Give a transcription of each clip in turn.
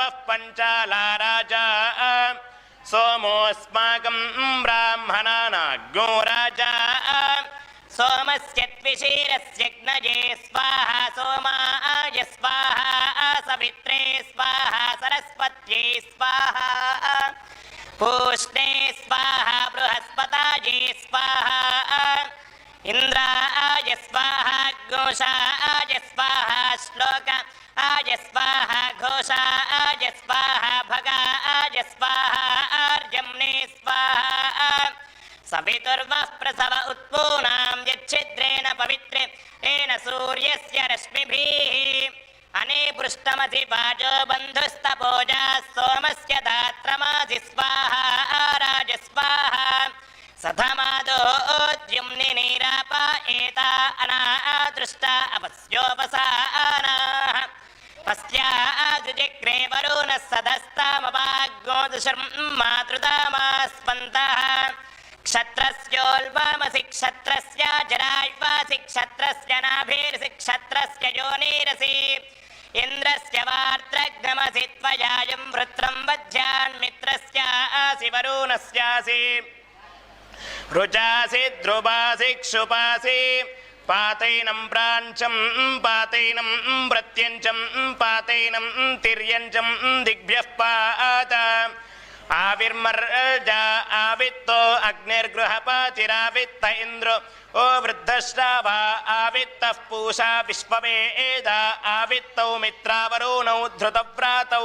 पञ्चाला राजा सोमोऽस्माकं ब्राह्मणानाग्नो राजा। सोमस्य द्विषीरस्य ज्ञये स्वाहा सोमाय स्वाहा सवित्रे स्वाहा सरस्वत्यै स्वाहा। पूष्णे स्वाहा बृहस्पताये स्वाहा ఇంద్రాయ స్వాహ ఘోషాయ స్వాహ శ్లోక. ఆయ స్వాహ ఘోషాయ స్వాహ భగాయ స్వాహ ఆర్జమ్నే స్వాహ. సవితుర్వః ప్రసవ ఉత్పూనాం యచ్చిద్రేణ పవిత్రే. ఏన సూర్యస్య రశ్మిభిః. అనే పృష్టమసి పాజో బంధుస్తపోజా సోమస్య దాత్రమాసి స్వాహ రాజ స్వాహ. సధమాదో ద్యుమ్ని एता अनादृष्टा अपस्योपसानाः पश्यादिजग्रे वरुणः सदस्तामवाग्गोदशर्म मातृदामा स्पन्दः क्षत्रस्योल्वामसि क्षत्रस्य जराय्वासि क्षत्रस्य नाभिर्सि क्षत्रस्य योनिरसि इन्द्रस्य वार्त्रघ्नमसि त्वयायं वृत्रं वध्यान्मित्रस्य आसि वरुणस्यासि రుచాసి ధ్రువాసి క్షుపాసి పాతైనం ప్రాంచం పాతైనం ప్రత్యంచం పాతైనం తిర్యంచం దిగ్భ్య పాత. ఆవిర్మర్జ ఆవిత్తో అగ్నిర్గృహపాచిరావిత్త ఇంద్ర ఓ వృద్ధశ్రావా ఆవిత్త పూషా విశ్వవేద ఆవిత్తౌ మిత్రావరుణౌ ధృతవ్రాతౌ.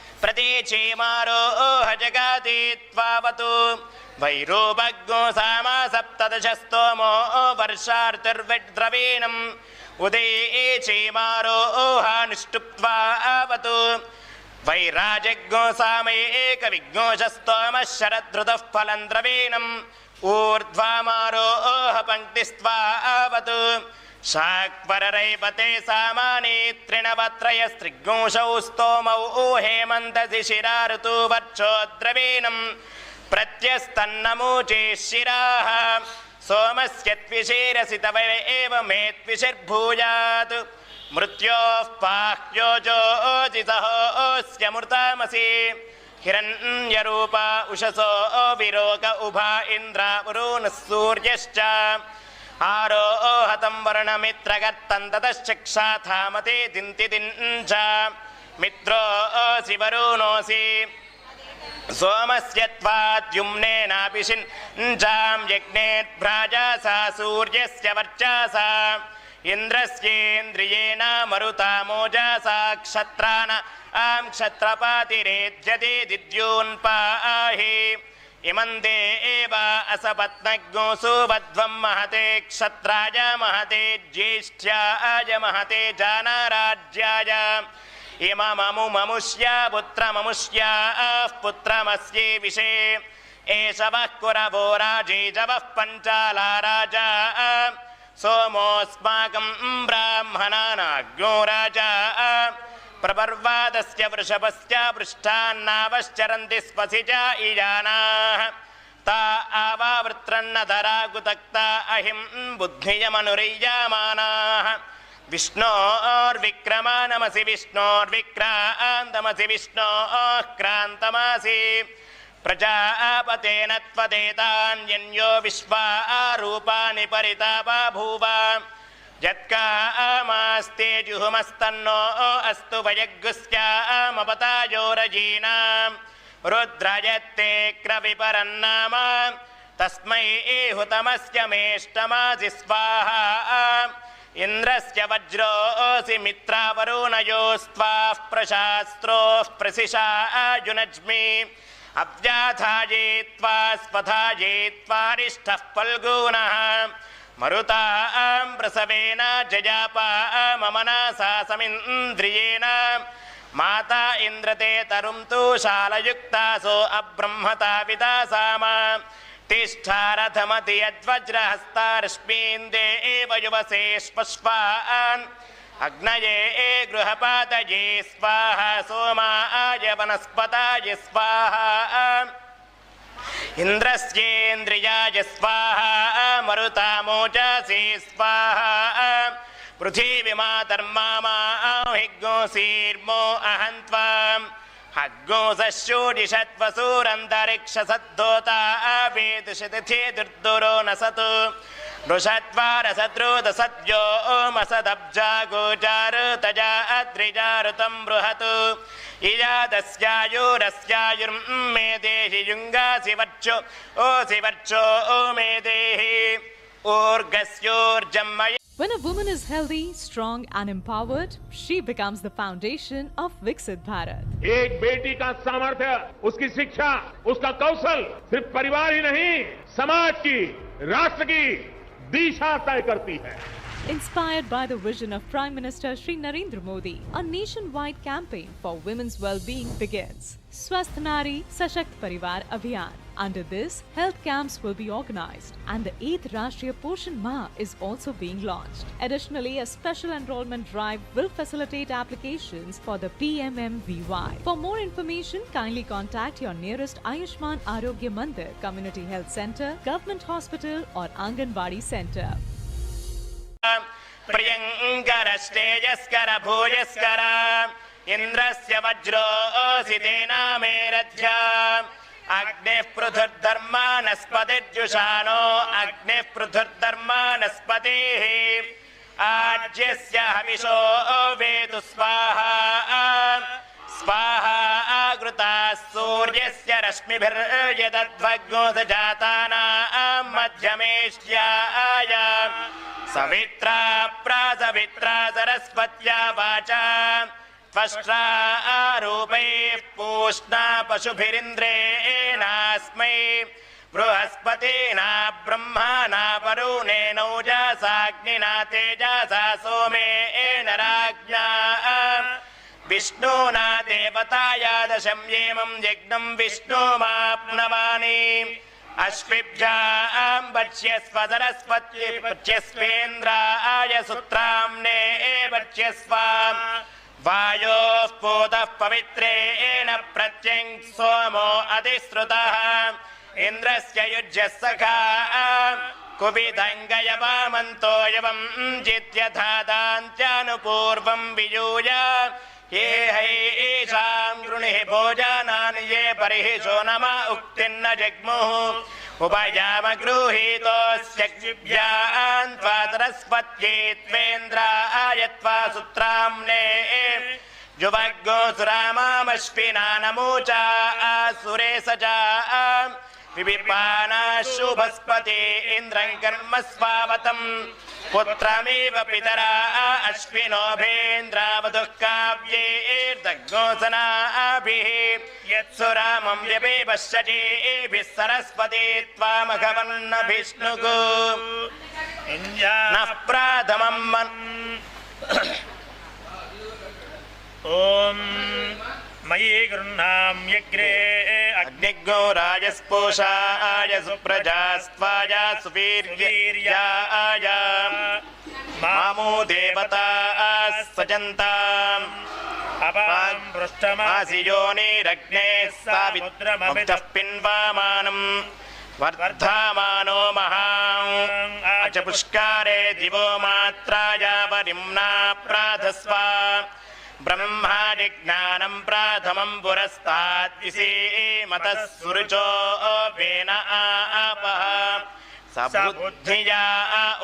प्रतीचीमारोह जगाति त्वावतु वैरोपग्नो सामा सप्तदशस्तोमो वर्षार्तिर्विद्रवीणम् उदये चीमारोहानुष्टुप्त्वावतु वैराजज्ञो सामे एकविघ्नोषस्तोमः शरद्धृतः फलम् द्रवीणम् ऊर्ध्वामारोह पङ्क्तिस्त्वावतु शाक्वररैपते सामाने त्रिणवत्रयस्त्रिघोषौ स्तोमौ हेमन्तसि शिरा ऋतुवर्चो द्रवीणम् प्रत्यस्तन्नमूचे शिराः सोमस्य त्विषेरसि तव एव मे त्विषिर्भूयात् मृत्योः पाह्योजोजिसहोऽस्य मृतामसि हिरण्यरूपा उषसो विरोग उभा इन्द्रावरुणः सूर्यश्च ఆరోహతం వరుణమిత్రగత్తం తతశ్చక్షాథామతే దింతి దించ మిత్రో శివరుణోసి సోమస్యత్వాద్యుమ్నేనాపిషిన్జాం యజ్ఞేద్భ్రాజాసా సూర్యస్య వర్చాసా ఇంద్రస్యేంద్రియేణ మరుతామోజాసా క్షత్రాన ఆం క్షత్రపాతిరేధ్యతే దిద్యూన్పాహి इमं एव असपत्नज्ञोऽसु बध्वं महते क्षत्राय महते ज्येष्ठ्याय महते जानाराज्याय। इमममु ममुष्या पुत्रममुष्याः पुत्रमस्ये विषे। एष वः कुरवो राजेजवः पञ्चाला राजा। सोमोऽस्माकं ब्राह्मणानाग्नो राजा प्रपर्वादस्य वृषभस्य पृष्ठान्नावश्चरन्ति स्वसि च इजानाः ता आवावृत्रन्नधरा कुतक्ता अहिं बुद्धियमनुरय्यमानाः विष्णोर्विक्रमा नमसि विष्णोर्विक्रान्तमसि विष्णोः क्रान्तमासि प्रजापतेन त्वदेतान्यन्यो विश्वा रूपाणि परितापा भूव यत्कामास्ते जुहुमस्तन्नो अस्तु वयग्गुस्यामपतायोरजीनाम् रुद्रयत्ते क्रविपरन्नाम तस्मै हुतमस्य मेष्टमासि स्वाहा। इन्द्रस्य वज्रोऽसि मित्रावरुणयोस्त्वाः प्रशास्त्रोः प्रसिषा जुनज्मि। अव्याधाये त्वा स्पधाये त्वारिष्ठः फल्गूनः मरुतां प्रसवेन जयापा ममना सा समिन्द्रियेण। माता इन्द्रते तरुं तु शालयुक्तासो अब्रह्मता विदासाम तिष्ठारथमति यद्वज्रहस्ता रश्मीन्दे एव युवसे स्पश्वान् अग्नये गृहपातये स्वाहा सोमाय वनस्पताय स्वाहा इन्द्रस्येन्द्रियाय स्वाहा मरुतामोचसे स्वाहा पृथिवीमातर्मामा हिग्गोऽसीर्मो अहं त्वाम् हग्गोसशोडिषत्वसूरन्तरिक्षसद्धोता वेदुषतिथि दुर्दुरो न सतु नृषत्वारसद्रोदसद्यो ओमसदब्जा गोचारुतजा अद्रिजारुतं बृहतु इजादस्यायुरस्यायुर्मे देहि युङ्गासि वर्चो ओसि वर्चो ओ मे देहि ऊर्गस्योर्जं When a woman is healthy, strong, and empowered, she becomes the foundation of Viksit Bharat. एक बेटी का सामर्थ्य उसकी शिक्षा उसका कौशल सिर्फ़ परिवार ही नहीं समाज की राष्ट्र की दिशा तय करती है Inspired by the vision of Prime Minister Sri Narendra Modi, a nationwide campaign for women's well-being begins. Swasth Nari Sashakt Parivar Abhiyan. Under this, health camps will be organized and the 8th Rashtriya Poshan Ma is also being launched. Additionally, a special enrollment drive will facilitate applications for the PMMVY. For more information, kindly contact your nearest Ayushman Arogya Mandir Community Health Center, Government Hospital or Anganwadi Center. प्रियङ्करश्रेयस्कर भूयस्कर इन्द्रस्य वज्रोऽसि तेनामेरध्या अग्निः पृथुर्धर्मानस्पतिर्जुषाणो अग्निः पृथुर्धर्मानस्पतिः आज्यस्य हविषो वेतु स्वाहा स्वाहा आकृता सूर्यस्य रश्मिभिर्यदध्वग्नो जातानां मध्यमेष्याय सवित्रा प्रासवित्रा सरस्वत्या वाचा त्वष्ट्रा आरूपैः पूष्णा पशुभिरिन्द्रेणास्मै बृहस्पतिना ब्रह्माणा वरुणेनौजासाग्निना तेजसा सोमेन राज्ञा विष्णुना देवताया दशम्येमं यज्ञं विष्णुमाप्नवानि। अश्विभ्यां वक्ष्यस्व सरस्वत्यै वक्ष्यस्वेन्द्राय सुत्राम्ने वक्ष्यस्व वायो पवित्रेण प्रत्यङ् सोमो अतिश्रुतः इन्द्रस्य युज्यः सखा। कुविदङ्गयवामन्तोयवम् यवम् जित्यथादान्त्यानुपूर्वम् विजूय ये हैषाम् गृणिः भोजानानि ये परिः सो नमः उक्तिर्न जग्मुः। उपयामगृहीतोऽस्य क्षिभ्यान् त्वा सरस्वत्यै त्वेन्द्राय त्वा सुत्राम्ने जुवग्गोऽसुरामामश्विना नमोचा आसुरे सजा विपिपाना शुभस्पति इन्द्रं कर्म स्वावतम् पुत्रमेव पितरा अश्विनोभेन्द्रावधुः काव्यैर्दग्नोसनाभिः यत्सुरामं व्यपेपश्यजेभिः सरस्वती त्वामघवन्न विष्णुगो नः प्राथमं मन् ॐ मयि गृह्णां यज्ञे अग्निग्नो राजस्पोषाय सुप्रजास्त्वाय सुवीर्यवीर्याय मामो देवता सजन्ताम् अपां पृष्ठमासि आसि योनिरग्ने सावित्रमभितः पिन्वामानम् वर्धामानो महाम् अच पुष्कारे दिवो मात्राय परिम्ना प्राधस्व ब्रह्मादिज्ञानं प्राथमं पुरस्ताद्विषीमतः सुरुचो वेन आपः। स बुद्धिया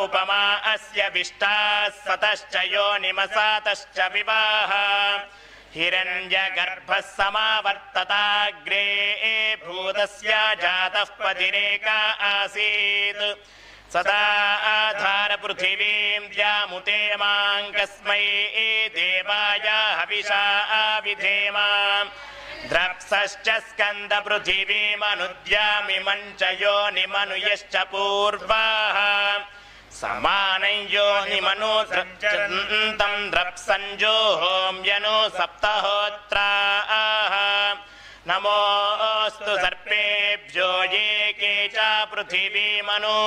उपमा अस्य विष्टाः सतश्च योनिमसातश्च विवाह। हिरण्यगर्भः समावर्तताग्रे भूतस्य जातः पतिरेका आसीत् सदा आधार द्यामुते जामुते मां कस्मै ए देवाया हविषा आविधेमा द्रप्सश्च स्कन्द पृथिवीमनुद्यामि मञ्च योनिमनुयश्च पूर्वाः। समानं योनि मनु द्रप्सञ्जोहोम्यनु सप्तहोत्राः। नमोऽस्तु सर्पेभ्यो ये के च पृथिवीमनु।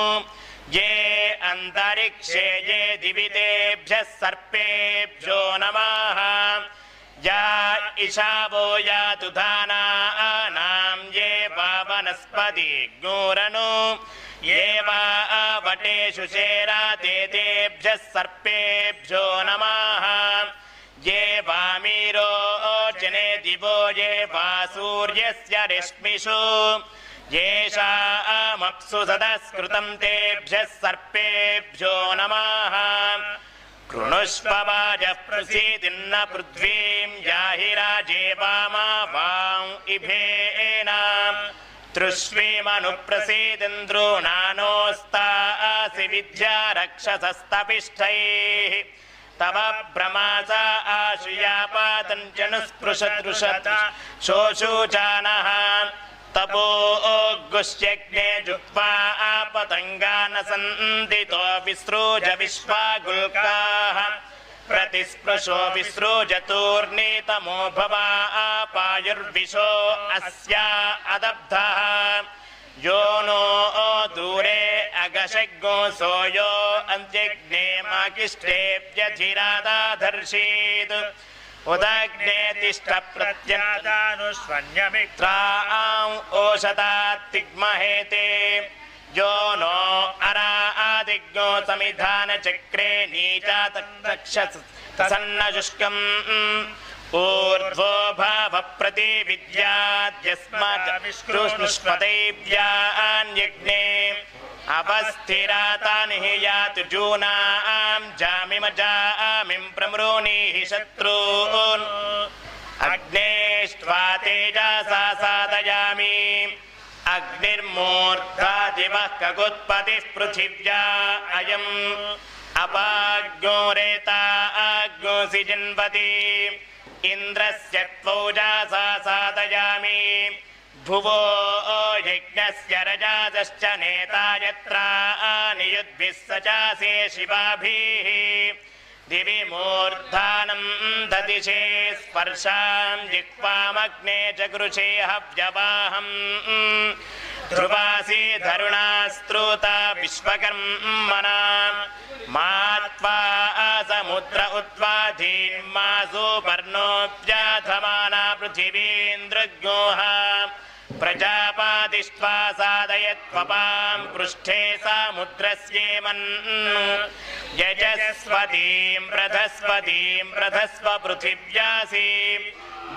ये अन्तरिक्षे ये दिवि तेभ्यः सर्पेभ्यो नमः। या इशावो यातु धानानां ये वा वनस्पति ज्ञोरनु। ये वा वटेषु शेराते तेभ्यः सर्पेभ्यो नमः। ये वामीरोचने दिवो ये वा सूर्यस्य रश्मिषु येषामप्सु सदस्कृतं तेभ्यः सर्पेभ्यो नमः। कृणुष्व वाजः प्रसीदिन्न पृथ्वीं याहि राजे वामा वां इभेन। तृष्वीमनुप्रसीदिन्द्रो नानोस्तासि विद्या रक्षसस्तपिष्ठैः तव भ्रमासा आशुयापातञ्जनुस्पृशदृशत् शोषूचानः तपो गुष्यज्ञे जुक्त्वा आपतङ्गा न सन्ति तो विसृज विश्वागुल्काः प्रतिस्पृशो विसृजतूर्णीतमो भवा आपायुर्विशो अस्या अदब्धः यो नो दूरे अगशग्गो सोयो अन्त्यग्ने माकिष्ठेभ्यधिरादाधर्षीत् उदाग्ने तिष्ठ यो नो अरादिज्ञो समिधानचक्रे नीचातक्षसन्नशुष्कम् ऊर्ध्वो भवति विद्याद्यस्मत्कृष्ण्या अन्ये अवस्थिरातानि हि यातु जूनां जामिम जामिं प्रमृणीः शत्रून्। अग्नेष्ट्वा तेजसा साधयामि। अग्निर्मूर्धा दिवः कगुत्पतिः पृथिव्या अयम्। अपाग्नो रेता अग्नोऽसि जिन्वति इन्द्रस्य त्वौजासा साधयामि भुवो यज्ञस्य रजादश्च नेता यत्र नियुद्भिः सजासे शिवाभिः। दिवि मूर्धानं ददिशे स्पर्शां जिह्वामग्ने च गृषे हव्यवाहम् ध्रुवासि धरुणास्त्रोता विश्वकर्मणा। मात्वा समुद्र उद्वाधीन्मासु पर्णोऽप्याधमाना पृथिवीन्द्रज्ञोः प्रजापादिष्ट्वा साधयत्वपां पृष्ठे सामुद्रस्येमन्। यजस्वतीं प्रधस्वतीं प्रधस्व पृथिव्यासीं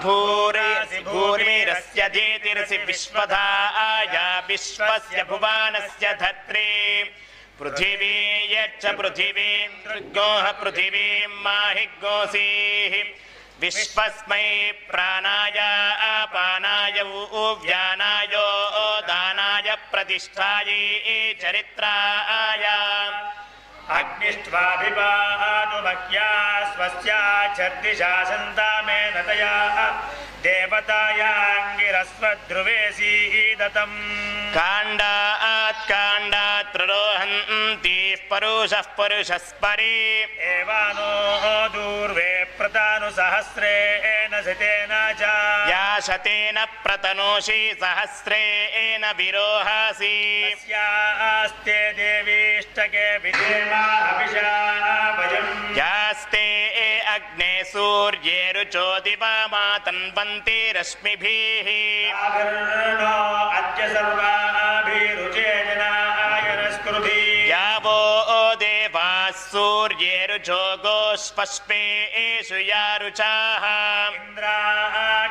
भूरासि भूर्मिरस्य जेतिरसि विश्वधाया विश्वस्य भुवानस्य धत्रे। पृथिवी यच्च पृथिवीं दृग्गोः पृथिवीं माहि गोसीः विश्वस्मै प्राणाय अपानाय व्यानाय दानाय प्रतिष्ठायै चरित्राय। अग्निष्ट्वाभिपानुमह्या स्वस्या छद्दिशा सन्तामे नतया देवतायाङ्गिरस्वध्रुवेऽसीदतम् काण्डात् काण्डात् प्ररोहन्तीः परुषः परुषस्परि एवानो दूर्वे प्रतानुसहस्रेण सितेन च या शतेन प्रतनोषि सहस्रेण विरोहासि यस्यास्ते देवीष्टके विदेवाभिषा वयम् यास्ते अग्ने सूर्ये रुचो दिवा मातन्वन्ति रश्मिभिः आभरणो अद्य सर्वाभिरुचे जनाय नस्कृति यावो देवाः सूर्ये रुचो गोष्पष्पेषु या रुचाः। इन्द्राग्नीताभिः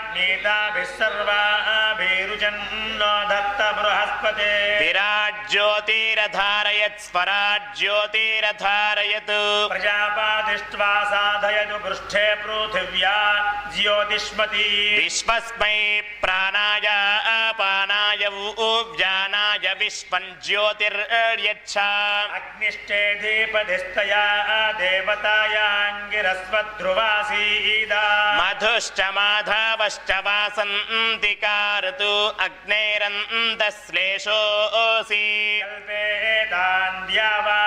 सर्वाभिरुचन्नो दत्त बृहस्पते विराज्योतिरधारयत् स्वराज्योतिरधारयत् प्रजापादिष्ट्वा साधयतु पृष्ठे पृथिव्या ज्योतिष्मती विश्वस्मै प्राणाय अपानाय व्यानाय विश्वं ज्योतिर्यच्छ अग्निष्टेधिपतिस्तया देवतायाङ्गिरस्वध्रुवासीदा मधुश्च माधवश्च वासन्ति कारतु अग्नेरन्दश्लेषोऽसि कल्पेतान्द्या वा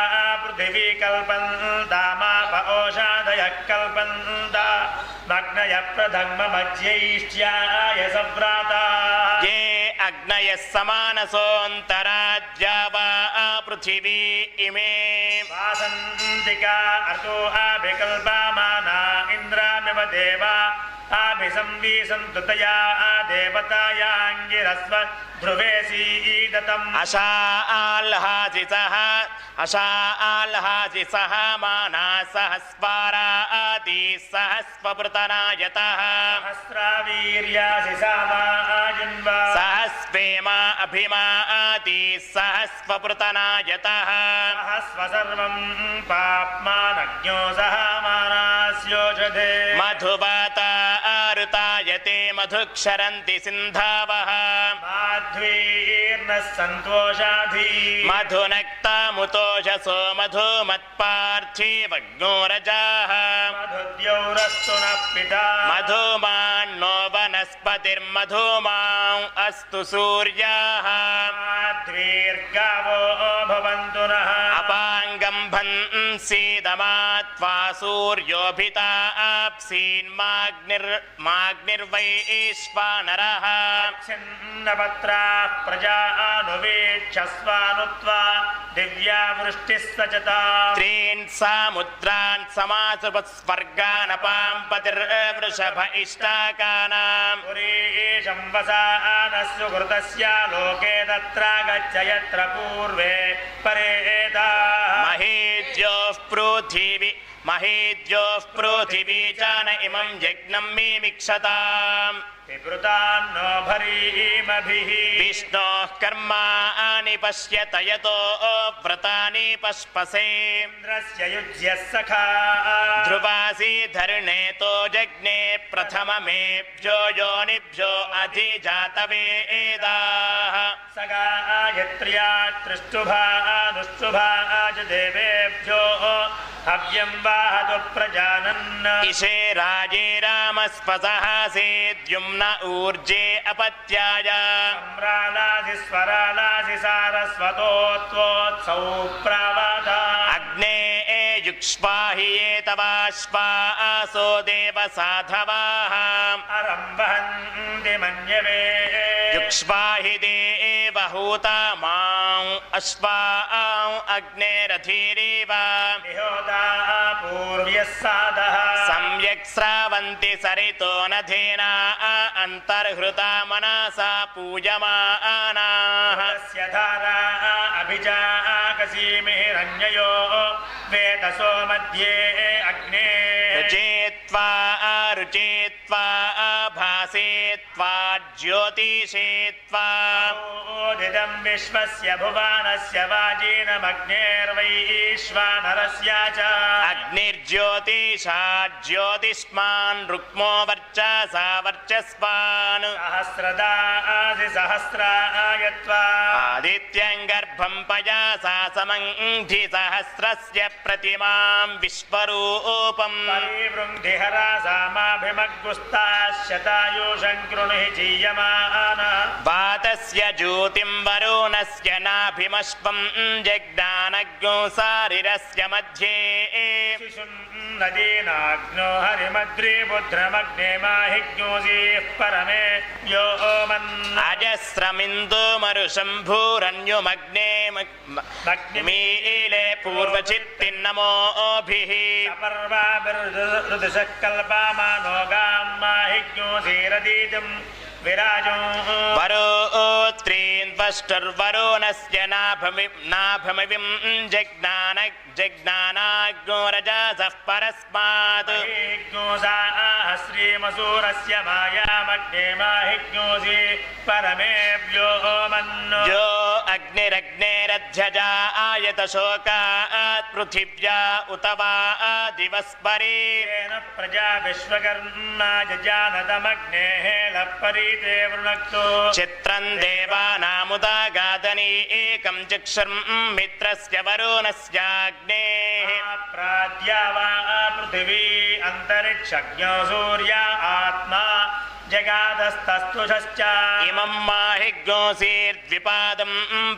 पृथिवी कल्पन्तामाप ओषादयः कल्पन्ता मग्नयः प्रधर्ममध्यैष्ट्याय सव्राता ये अग्नयः समानसोऽन्तराज्या वा पृथिवी इमे वासन्तिका अतो अभिकल्पमाना इन्द्रामिव देवा अभिसंवीसन्तु तया देवतायाङ्गिरस्व ध्रुवेऽसीदतम् अशाल्हासिसः अशाल्हासिसः माना सहस्वारादि सहस्ववृतनायतः सहस्रावीर्यासि सामाजिन्वा सहस्वेमा अभिमादि सहस्ववृतनायतः सहस्व सर्वम् पाप्मानज्ञो सह मानास्योषधे मधुवाता ऋतायते मधुक्षरन्ति सिन्धावः माध्वीर्नः सन्तोषाधी मधुनक्तामुतोषसो मधुमत्पार्थिवग्नोरजाः मधुद्यौरस्तु नः पिता मधुमान्नो वनस्पतिर्मधुमां अस्तु सूर्याः माध्वीर्गावो भवन्तु नः अपाङ्गं भन्सीदमात्वा सूर्योभिता आप्सीन्माग्निर्माग्निर्वैश्वानरः छिन्नपत्राः प्रजा अनुवेक्षस्वानुत्वा दिव्या वृष्टिः सचता त्रीन् सामुद्रान् समासुपस्वर्गानपां पतिर्वृषभ इष्टाकानाम् पुरीशं वसानस्य कृतस्य लोके तत्रागच्छ यत्र पूर्वे परेताः महेद्योः पृथिवी महेद्योः पृथिवी च न इमं यज्ञं मिमिक्षताम् विवृतान्नो भरीमभिः विष्णोः कर्माणि पश्यत यतो व्रतानि पश्पसे इन्द्रस्य युज्यः सखा ध्रुवासि धर्णेतो जज्ञे प्रथममेभ्यो योनिभ्यो अधिजातवेदाः स गायत्र्या त्रिष्टुभानुष्टुभा च देवेभ्यो हव्यं वाहतु प्रजानन् इषे राजे रामस्पसः न ऊर्जे अपत्याय। अम्रालाजि स्वरालाजि सारस्वतोत्सौ प्रवाद। अग्ने ए युक्ष्पाहि एतवाष्पा आसो देव साधवाः। अरं वहन्ति मन्यमे युक्ष्पाहि दे देवहूता मां अश्वा अग्नेरथीरेव निहोता पूर्व्यः साधः सम्यक् स्रावन्ति सरितो नधेना अन्तर्हृता मनसा पूयमानाः तस्य धारा अभिजाकसीमिरन्ययो वेदसो मध्ये अग्ने रुचेत्वा रुचेत्वा भासेत्वा ज्योतिषेत्वा ओदिदं विश्वस्य भुवानस्य वाजीनमग्नेर्वैश्वानरस्य च अग्निर्ज्योतिषा ज्योतिष्मान् रुक्मो वर्चसा वर्चस्वान् सहस्रदासि सहस्रायत्वा आदित्यं गर्भं पयासा समङ्धि सहस्रस्य प्रतिमां विश्वरूपम् परिवृङ्धिहरा सामाभिमग्गुस्ताशतायुषं कृणुहि जीयमाना वातस्य ज्योतिं वरुणस्य नाभिमश्वं जज्ञानज्ञो सारिरस्य मध्ये नदीनाग्नो हरिमद्रिबुद्रमग्ने माहिज्ञोऽसीः परमे यो मन् अजस्रमिन्दुमरुशम्भूरन्युमग्ने मीले पूर्वचित्तिन्नमोभिः पर्वाभिरुदुषः कल्पामानो गां माहिज्ञोऽसीरदीतिं विराजो वरोत्रीन्वष्टुर्वरुणस्य नाभमि नाभमिविं जज्ञान जज्ञानाग्नो रजसः परस्मात् श्रीमसूरस्य मायामग्ने माहिज्ञोऽसि परमेभ्यो मन्नो यो अग्निरग्नेरध्यजा आयतशोकात् पृथिव्या उत वा दिवस्परे प्रजा विश्वकर्मा जजानदमग्नेः लपरीते वृणक्तो चित्रं देवानामुदा ముదాగాదని ఏకం చక్షుర్ మిత్రస్య వరుణస్యాగ్నే. ప్రాద్యావా పృథివీ అంతరిక్షజ్ఞ సూర్య ఆత్మా जगादस्तस्तुषश्च इमं माहिग्योऽसीर्द्विपादं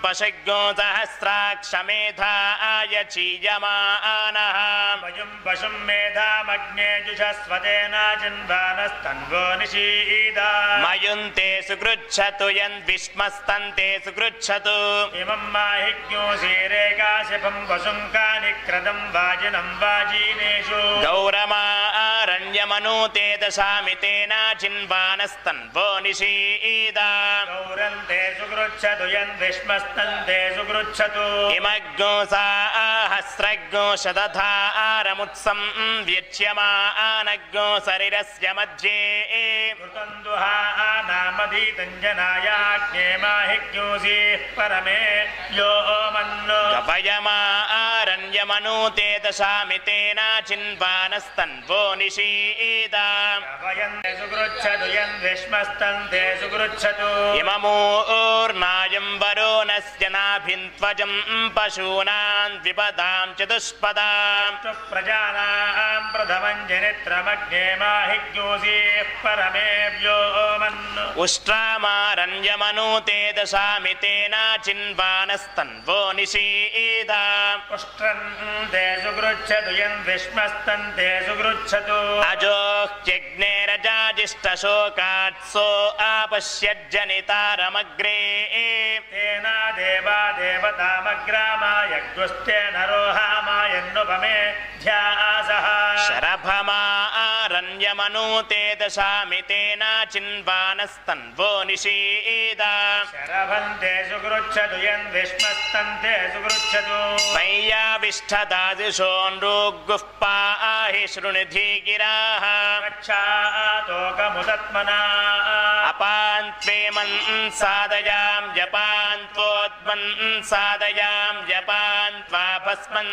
पशग्यो सहस्राक्षमेधाय चीयमानः वयं पशुं मेधामग्ने जुषस्वतेन जिन्वानस्तन्वो निषीदा मयुन्ते सुगृच्छतु यन्विष्मस्तन्ते सुगृच्छतु इमं माहिज्ञो शीरेकाशिपं वसुं कानिक्रदं वाजिनं वाजीनेषु गौरमारण्यमनूते दशामि तेन ధూమానస్తన్వోనిషీదా గౌరంతే సుగృచ్చదుయన్ విష్మస్తంతే సుగృచ్చతు ఇమగ్గోసాహస్రగ్గోషదధారముత్సం వ్యచ్యమానగ్గో శరీరస్య మధ్యే. కృతందుహా నామధీతంజనాయాజ్ఞేమాహిజ్ఞోసీః పరమే యో మన్నో గవయమా परमे यो मन्नो गपयमारण्यमनूते दशामि तेन चिन्वानस्तन्वो निषीदा वयन्ते सुगृच्छतु यन्विष्मस्तन्ते सुगृच्छतु इममूर्नायं वरुणस्य नाभिन्त्वजं पशूनां द्विपदां चतुष्पदाम् प्रजानां प्रथमं जनित्रमग्ने माहिज्ञोऽसीः परमेभ्यो मन्नु उष्ट्रामारण्यमनूते दशामि तेन चिन्वानस्तन्वो निषीदा पुष्ट्रन्ते सुगृच्छतु यन्विष्मस्तन्ते सुगृच्छतु अजोह्यग्नेरजाजिष्टशोकात्सो आपश्यज्जनितारमग्रे तेन देवा देवतामग्रामाय गुस्तेन रोहामायन्नुपमे ध्यासः शरभमारण्यमनूते दशामि तेन चिन्वानस्तन्वो निषीदा शरभन्ते सुगृच्छतु यन्विष्मस्तन्ते सुगृच्छतु मय्याविष्ठदादिशोऽनृगुः पाहि शृणुधि गिराः रक्षातोकमुदत्मना अपान्त्वेमन् सादयां जपान्त्वोद्मन् सादयां जपान्त्वा भस्मन्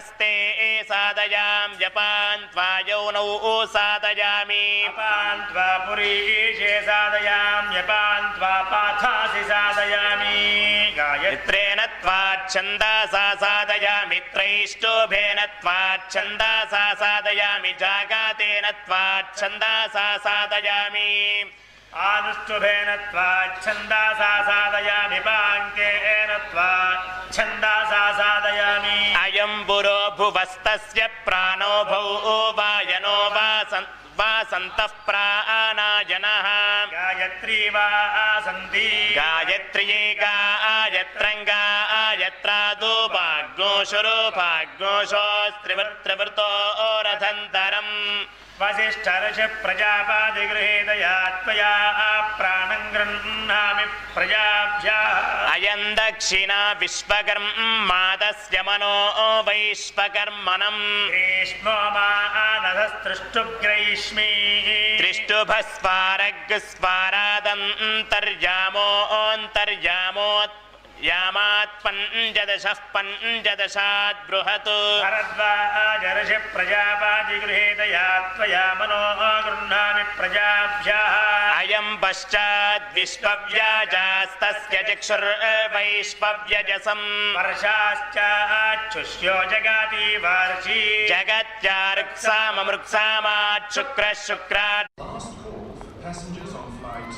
हस्ते सादयाम जपान त्वा यौनौ सादयामि पान त्वा पुरी शे सादयाम जपान त्वा पाथासि सादयामि गायत्रेण त्वा छन्दासा साधयामि त्रैष्टोभेन त्वा छन्दासा सादयामि जागातेन त्वा छन्दासा सादयामि आनुष्टुभेन त्वा छन्दासा सादयामि पाङ्केन त्वा छन्दासा साधयामि। पुरो भुवस्तस्य प्राणो भौ वायनो वासन् वासन्तः प्राणायनः। गायत्री वा आसन्ति। गायत्र्ये गायत्रङ्गा आयत्रादो भाग्यो शुरो भाग्योशोस्त्रिवृत्रिवृतो रथन्तरम् वसिष्ठर्षि प्रजापादिगृहीतया त्वया प्राणं गृह्णामि प्रजाभ्यः अयं दक्षिणा विश्वकर्मादस्य मनो वैश्वकर्मणम् ग्रीष्मो मानधस्तृष्टुग्रैष्मी त्रिष्टुभस्वारग्स्वारादन्तर्यामोऽन्तर्यामो यामात् पञ्चदशः पञ्चदशात् बृहत् भरद्वाजर्षि प्रजापादिगृहीतया त्वया मनो गृह्णामि प्रजाभ्यः अयं पश्चाद् विश्वव्याजास्तस्य चक्षुर्वैश्वव्यजसम् वर्षाश्चाच्छुष्यो जगाति वार्षी जगत्यारुक्साममृक्सामात् शुक्रः शुक्रात् passengers on flight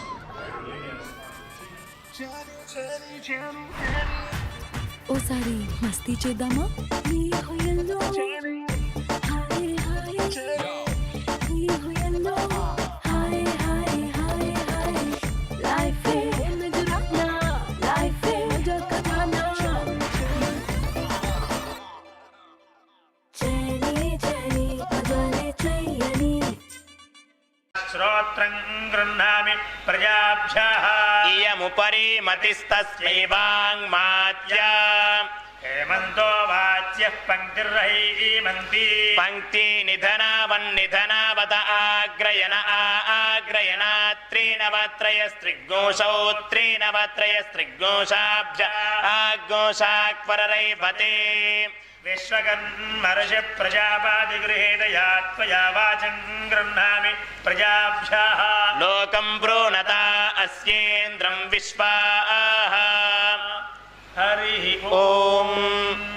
ఓసారి మస్తీ చేద్దామా श्रोत्रं गृह्णामि प्रजाभ्यः इयमुपरि मतिस्तस्मै वाङ्मात्या हेमन्तो वाच्यः पङ्क्तिर्रहीमन्ती पङ्क्ति निधनावन्निधनावत आग्रयण आग्रयणात्रीनवत्रयस्त्रिग्गोषौ त्रीनवत्रयस्त्रिग्गोषाभ्य आग्गोषाक्वररैवते विश्वकर्मर्षि प्रजापादिगृहेतया त्वया वाचं गृह्णामि प्रजाभ्यः। लोकं प्रोणता अस्येन्द्रं विश्वाः। हरिः ॐ